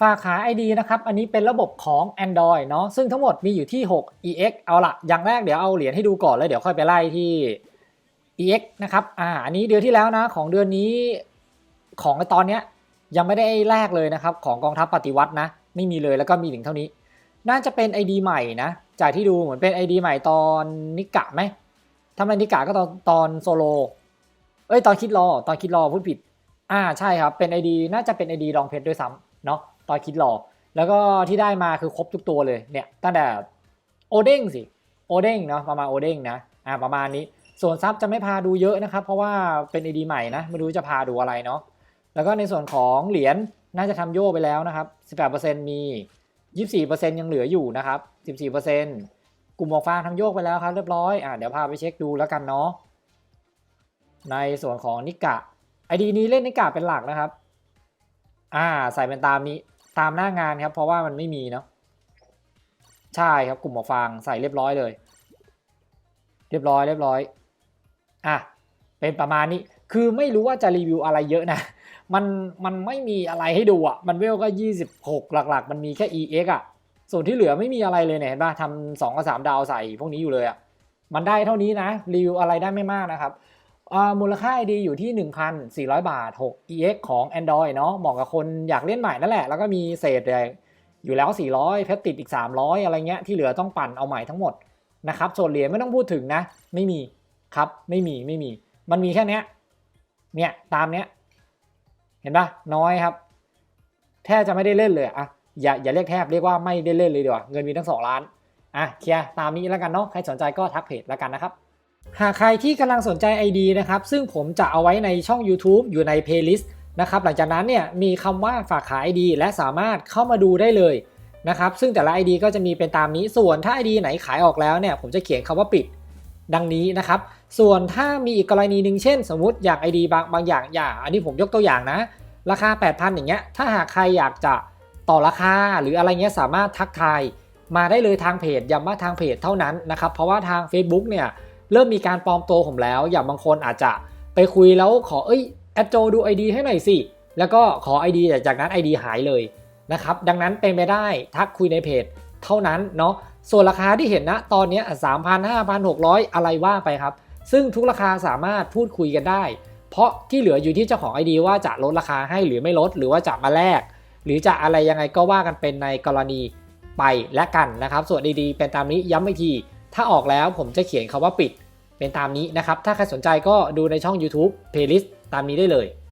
ฝากขา ID นะครับ อันนี้เป็นระบบของ Android นาะ ซึ่งทั้งหมดมีอยู่ที่ 6 EX เอาละอย่างแรกเดี๋ยวเอาเหรียญให้ดูก่อนแล้วเดี๋ยวค่อยไปไล่ที่ EX นะครับ อ่า อันนี้เดือนที่แล้วนะของเดือนนี้ของตอนเนี้ยยังไม่ได้แลกเลยนะครับ ของกองทัพปฏิวัตินะ ไม่มีเลยแล้วก็มีถึงเท่านี้ น่าจะเป็น ID ใหม่นะ จากที่ดูเหมือนเป็น ID ใหม่ตอนนิกะไหมถ้าเป็นนิกะก็ตอนตอนโซโล เอ้ยตอนคิดรอตอนคิดรอพูดผิด อ่าใช่ครับ เป็น ID น่าจะเป็น ID รองเพชรด้วยซ้ำเนาะ ตอนคิดรอแล้วก็ที่ได้มาคือครบทุกตัวเลยเนี่ยตั้งแต่โอเด้งสิโอเด้งเนาะประมาณโอเด้งนะอ่าประมาณนี้ ส่วนซับจะไม่พาดูเยอะนะครับ เพราะว่าเป็น ID ใหม่นะไม่รู้จะพาดูอะไรเนาะแล้วก็ในส่วนของเหรียญน่าจะทำโยไปแล้วนะครับ 18%มี 24%ยังเหลืออยู่นะครับ 14%กลุ่มหมวกฟางทำโยกไปแล้วครับเรียบร้อยอ่าเดี๋ยวพาไปเช็คดูแล้วกันเนาะในส่วนของนิกะ ID นี้เล่นนิกะเป็นหลักนะครับ อ่าใส่เป็นตามนี้ ตามหน้างานครับ เพราะว่ามันไม่มีเนาะใช่ครับกลุ่มหมวกฟางใส่เรียบร้อยเลย เรียบร้อยเรียบร้อยอะเป็นประมาณนี้คือไม่รู้ว่าจะรีวิวอะไรเยอะนะมันมันไม่มีอะไรให้ดูอะมันเวลก็ 26 หลักๆ มันมีแค่ EX อะส่วนที่เหลือไม่มีอะไรเลยเนี่ยเห็นป่ะทำสองกับสามดาวใส่พวกนี้อยู่เลยอะมันได้เท่านี้นะรีวิวอะไรได้ไม่มากนะครับ มูลค่า ID อยู่ที่ 1,400 บาท 6 EX ของ Android เนาะเหมาะกับคนอยากเล่นใหม่นั่นแหละ แล้วก็มีเศษเลยอยู่แล้ว 400 เพชรติดอีก 300 อะไรเงี้ย ที่เหลือต้องปั่นเอาใหม่ทั้งหมดนะครับส่วนเหรียญไม่ต้องพูดถึงนะ ไม่มีครับ ไม่มีไม่มี มันมีแค่เนี้ย เนี่ย ตามเนี้ย เห็นปะน้อยครับ แทบจะไม่ได้เล่นเลยอะอย่าอย่าเรียกแทบเรียกว่าไม่ได้เล่นเลยดีกว่า เงินมีทั้งสองล้าน อะเคลียร์ตามนี้แล้วกันเนาะ ใครสนใจก็ทักเพจแล้วกันนะครับ หากใครที่กำลังสนใจ ID นะครับ ซึ่งผมจะเอาไว้ในช่อง YouTube อยู่ใน playlist นะครับ หลังจากนั้นเนี่ยมีคำว่าฝากขาย ID และสามารถเข้ามาดูได้เลยนะครับ ซึ่งแต่ละ ID ก็จะมีเป็นตามนี้ ส่วนถ้า ID ไหนขายออกแล้วเนี่ยผมจะเขียนคำว่าปิดดังนี้นะครับ ส่วนถ้ามีอีกกรณีหนึ่งเช่น สมมติอย่าง ID บางบางอย่างอย่าง อันนี้ผมยกตัวอย่างนะ ราคา 8,000 อย่างเงี้ย ถ้าหากใครอยากจะต่อราคาหรืออะไรเงี้ยสามารถทักทายมาได้เลยทางเพจย้ำว่าทางเพจเท่านั้นนะครับ เพราะว่าทาง Facebook เนี่ย เริ่มมีการปลอมตัวผมแล้ว อย่างบางคนอาจจะไปคุยแล้วขอเอ้ยแอดโจดู ID ให้หน่อยสิ แล้วก็ขอ ID แต่จากนั้น ID หายเลยนะครับ ดังนั้นเป็นไปได้ทักคุยในเพจเท่านั้นเนาะ ส่วนราคาที่เห็นนะตอนนี้สามพันห้าพันหกร้อยอะไรว่าไปครับ ซึ่งทุกราคาสามารถพูดคุยกันได้ เพราะที่เหลืออยู่ที่เจ้าของ ID ว่าจะลดราคาให้หรือไม่ลด หรือว่าจะมาแลก หรือจะอะไรยังไงก็ว่ากันเป็นในกรณีไปและกันนะครับ ส่วนดีๆเป็นตามนี้ย้ำอีกที ถ้าออกแล้วผมจะเขียนคาว่าปิด เป็นตามนี้นะครับ ถ้าใครสนใจก็ดูในช่อง YouTube playlist ตามนี้ได้เลย